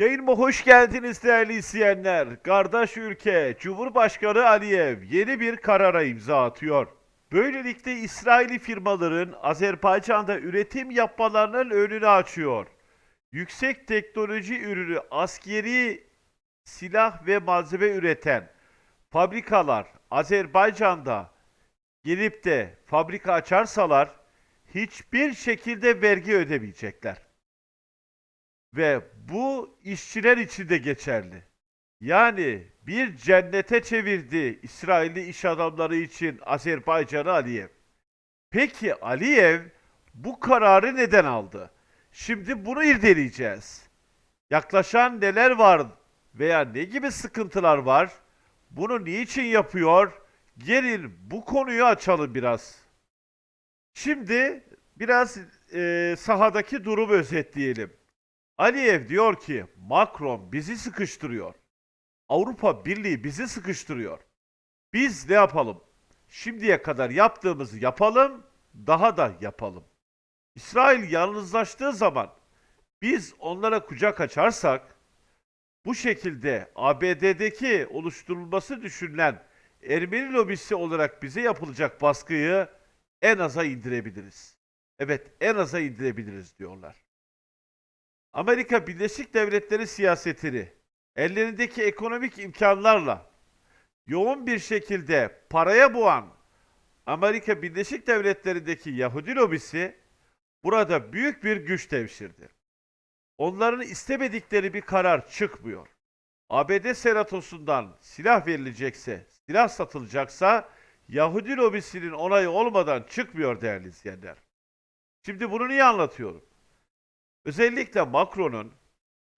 Yayınıma hoş geldiniz değerli izleyenler. Kardeş ülke Cumhurbaşkanı Aliyev yeni bir karara imza atıyor. Böylelikle İsraili firmaların Azerbaycan'da üretim yapmalarının önünü açıyor. Yüksek teknoloji ürünü askeri silah ve malzeme üreten fabrikalar Azerbaycan'da gelip de fabrika açarsalar hiçbir şekilde vergi ödemeyecekler. Ve bu işçiler için de geçerli. Yani bir cennete çevirdi İsrailli iş adamları için Azerbaycan'ı Aliyev. Peki Aliyev bu kararı neden aldı? Şimdi bunu irdeleyeceğiz. Yaklaşan neler var veya ne gibi sıkıntılar var? Bunu niçin yapıyor? Gelin bu konuyu açalım biraz. Şimdi biraz eee, sahadaki durumu özetleyelim. Aliyev diyor ki Macron bizi sıkıştırıyor. Avrupa Birliği bizi sıkıştırıyor. Biz ne yapalım? Şimdiye kadar yaptığımızı yapalım, daha da yapalım. İsrail yalnızlaştığı zaman biz onlara kucak açarsak bu şekilde ABD'deki oluşturulması düşünülen Ermeni lobisi olarak bize yapılacak baskıyı en aza indirebiliriz. Evet, en aza indirebiliriz diyorlar. Amerika Birleşik Devletleri siyasetini ellerindeki ekonomik imkanlarla yoğun bir şekilde paraya boğan Amerika Birleşik Devletleri'ndeki Yahudi lobisi burada büyük bir güç devşirdi. Onların istemedikleri bir karar çıkmıyor. ABD senatosundan silah verilecekse, silah satılacaksa Yahudi lobisinin onayı olmadan çıkmıyor değerli izleyenler. Şimdi bunu niye anlatıyorum? Özellikle Macron'un,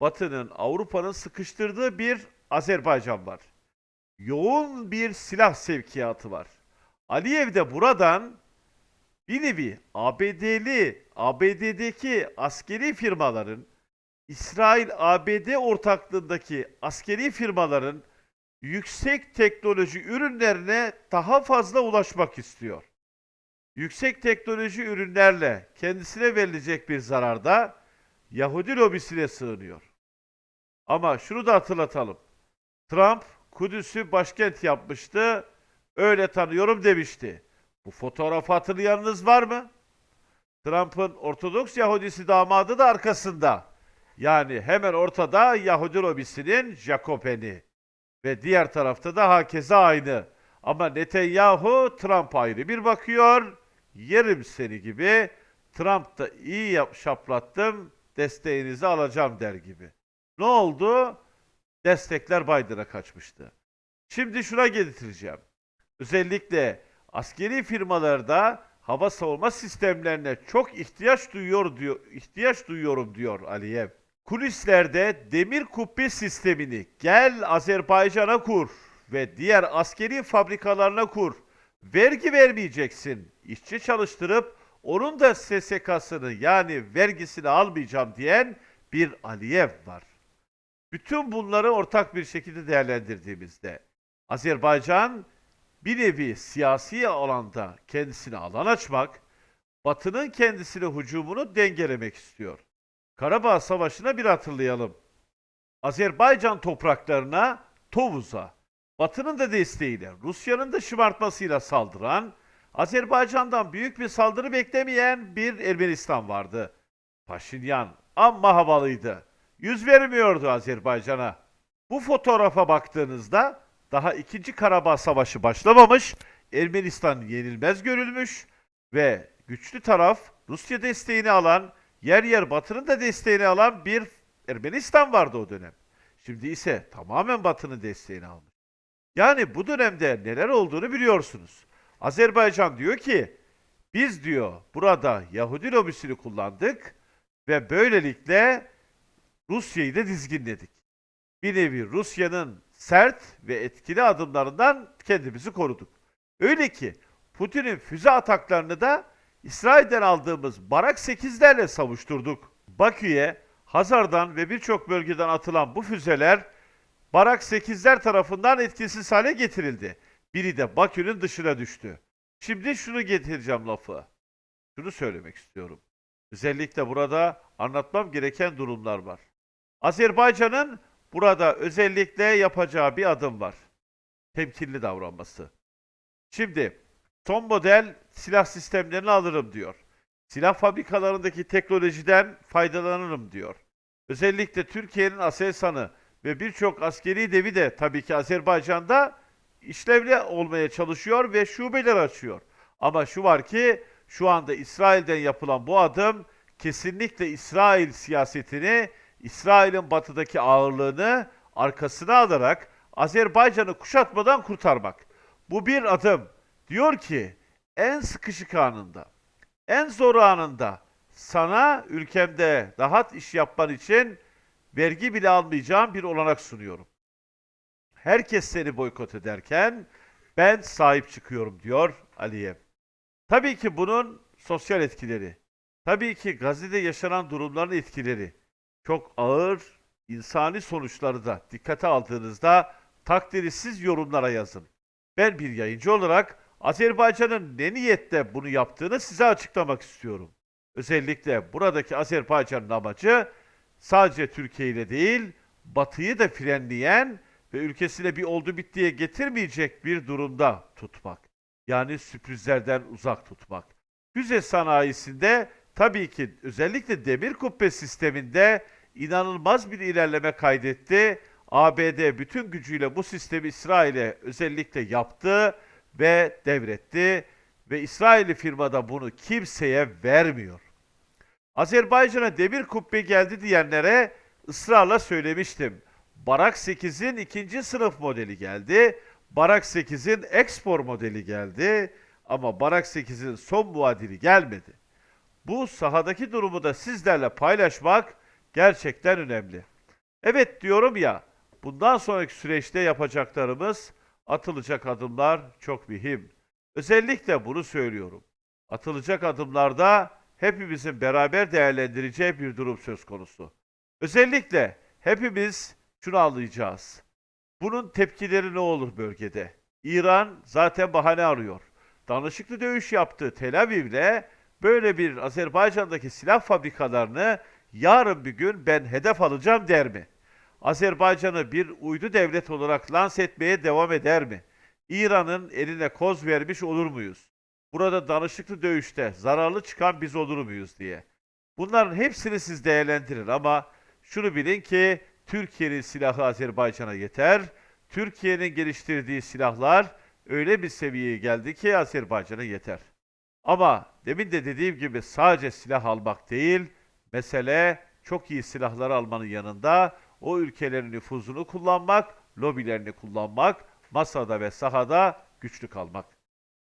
Batı'nın, Avrupa'nın sıkıştırdığı bir Azerbaycan var. Yoğun bir silah sevkiyatı var. Aliyev de buradan bir nevi ABD'li, ABD'deki askeri firmaların, İsrail-ABD ortaklığındaki askeri firmaların yüksek teknoloji ürünlerine daha fazla ulaşmak istiyor. Yüksek teknoloji ürünlerle kendisine verilecek bir zararda Yahudi lobisine sığınıyor. Ama şunu da hatırlatalım. Trump Kudüs'ü başkent yapmıştı. Öyle tanıyorum demişti. Bu fotoğrafı hatırlayanınız var mı? Trump'ın Ortodoks Yahudisi damadı da arkasında. Yani hemen ortada Yahudi lobisinin Jacopeni. Ve diğer tarafta da hakeza aynı. Ama Netanyahu Trump ayrı bir bakıyor. Yerim seni gibi. Trump da iyi yap, şaplattım. Desteğinizi alacağım der gibi. Ne oldu? Destekler Biden'a kaçmıştı. Şimdi şuna getireceğim. Özellikle askeri firmalarda hava savunma sistemlerine çok ihtiyaç duyuyor diyor, ihtiyaç duyuyorum diyor Aliyev. Kulislerde demir kubbe sistemini gel Azerbaycan'a kur ve diğer askeri fabrikalarına kur. Vergi vermeyeceksin. İşçi çalıştırıp onun da SSK'sını yani vergisini almayacağım diyen bir Aliyev var. Bütün bunları ortak bir şekilde değerlendirdiğimizde Azerbaycan bir nevi siyasi alanda kendisine alan açmak, Batı'nın kendisine hücumunu dengelemek istiyor. Karabağ Savaşı'na bir hatırlayalım. Azerbaycan topraklarına Tovuz'a, Batı'nın da desteğiyle, Rusya'nın da şımartmasıyla saldıran, Azerbaycan'dan büyük bir saldırı beklemeyen bir Ermenistan vardı. Paşinyan amma havalıydı. Yüz vermiyordu Azerbaycan'a. Bu fotoğrafa baktığınızda daha 2. Karabağ Savaşı başlamamış, Ermenistan yenilmez görülmüş ve güçlü taraf Rusya desteğini alan, yer yer Batı'nın da desteğini alan bir Ermenistan vardı o dönem. Şimdi ise tamamen Batı'nın desteğini almış. Yani bu dönemde neler olduğunu biliyorsunuz. Azerbaycan diyor ki biz diyor burada Yahudi lobisini kullandık ve böylelikle Rusya'yı da dizginledik. Bir nevi Rusya'nın sert ve etkili adımlarından kendimizi koruduk. Öyle ki Putin'in füze ataklarını da İsrail'den aldığımız Barak 8'lerle savuşturduk. Bakü'ye Hazar'dan ve birçok bölgeden atılan bu füzeler Barak 8'ler tarafından etkisiz hale getirildi. Biri de Bakü'nün dışına düştü. Şimdi şunu getireceğim lafı. Şunu söylemek istiyorum. Özellikle burada anlatmam gereken durumlar var. Azerbaycan'ın burada özellikle yapacağı bir adım var. Temkinli davranması. Şimdi son model silah sistemlerini alırım diyor. Silah fabrikalarındaki teknolojiden faydalanırım diyor. Özellikle Türkiye'nin Aselsan'ı ve birçok askeri devi de tabii ki Azerbaycan'da işlevli olmaya çalışıyor ve şubeler açıyor. Ama şu var ki şu anda İsrail'den yapılan bu adım kesinlikle İsrail siyasetini, İsrail'in batıdaki ağırlığını arkasına alarak Azerbaycan'ı kuşatmadan kurtarmak. Bu bir adım. Diyor ki en sıkışık anında, en zor anında sana ülkemde rahat iş yapman için vergi bile almayacağım bir olanak sunuyorum. Herkes seni boykot ederken ben sahip çıkıyorum diyor Aliyev. Tabii ki bunun sosyal etkileri, tabii ki Gazze'de yaşanan durumların etkileri, çok ağır insani sonuçları da dikkate aldığınızda takdiri siz yorumlara yazın. Ben bir yayıncı olarak Azerbaycan'ın ne niyette bunu yaptığını size açıklamak istiyorum. Özellikle buradaki Azerbaycan'ın amacı sadece Türkiye ile değil, Batı'yı da frenleyen ve ülkesine bir oldu bittiye getirmeyecek bir durumda tutmak. Yani sürprizlerden uzak tutmak. Füze sanayisinde tabii ki özellikle demir kubbe sisteminde inanılmaz bir ilerleme kaydetti. ABD bütün gücüyle bu sistemi İsrail'e özellikle yaptı ve devretti ve İsrailli firmada bunu kimseye vermiyor. Azerbaycan'a demir kubbe geldi diyenlere ısrarla söylemiştim. Barak 8'in ikinci sınıf modeli geldi. Barak 8'in export modeli geldi. Ama Barak 8'in son muadili gelmedi. Bu sahadaki durumu da sizlerle paylaşmak gerçekten önemli. Evet diyorum ya, bundan sonraki süreçte yapacaklarımız, atılacak adımlar çok mühim. Özellikle bunu söylüyorum. Atılacak adımlarda hepimizin beraber değerlendireceği bir durum söz konusu. Özellikle hepimiz şunu anlayacağız. Bunun tepkileri ne olur bölgede? İran zaten bahane arıyor. Danışıklı dövüş yaptığı Tel Aviv'le böyle bir Azerbaycan'daki silah fabrikalarını yarın bir gün ben hedef alacağım der mi? Azerbaycan'ı bir uydu devlet olarak lanse etmeye devam eder mi? İran'ın eline koz vermiş olur muyuz? Burada danışıklı dövüşte zararlı çıkan biz olur muyuz diye. Bunların hepsini siz değerlendirin ama şunu bilin ki Türkiye'nin silahı Azerbaycan'a yeter. Türkiye'nin geliştirdiği silahlar öyle bir seviyeye geldi ki Azerbaycan'a yeter. Ama demin de dediğim gibi sadece silah almak değil, mesele çok iyi silahları almanın yanında o ülkelerin nüfuzunu kullanmak, lobilerini kullanmak, masada ve sahada güçlü kalmak.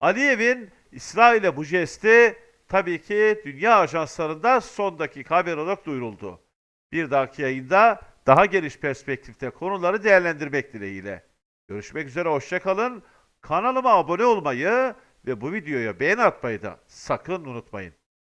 Aliyev'in İsrail'e bu jesti tabii ki dünya ajanslarında son dakika haber olarak duyuruldu. Bir dahaki yayında daha geniş perspektifte konuları değerlendirmek dileğiyle. Görüşmek üzere, hoşçakalın. Kanalıma abone olmayı ve bu videoya beğeni atmayı da sakın unutmayın.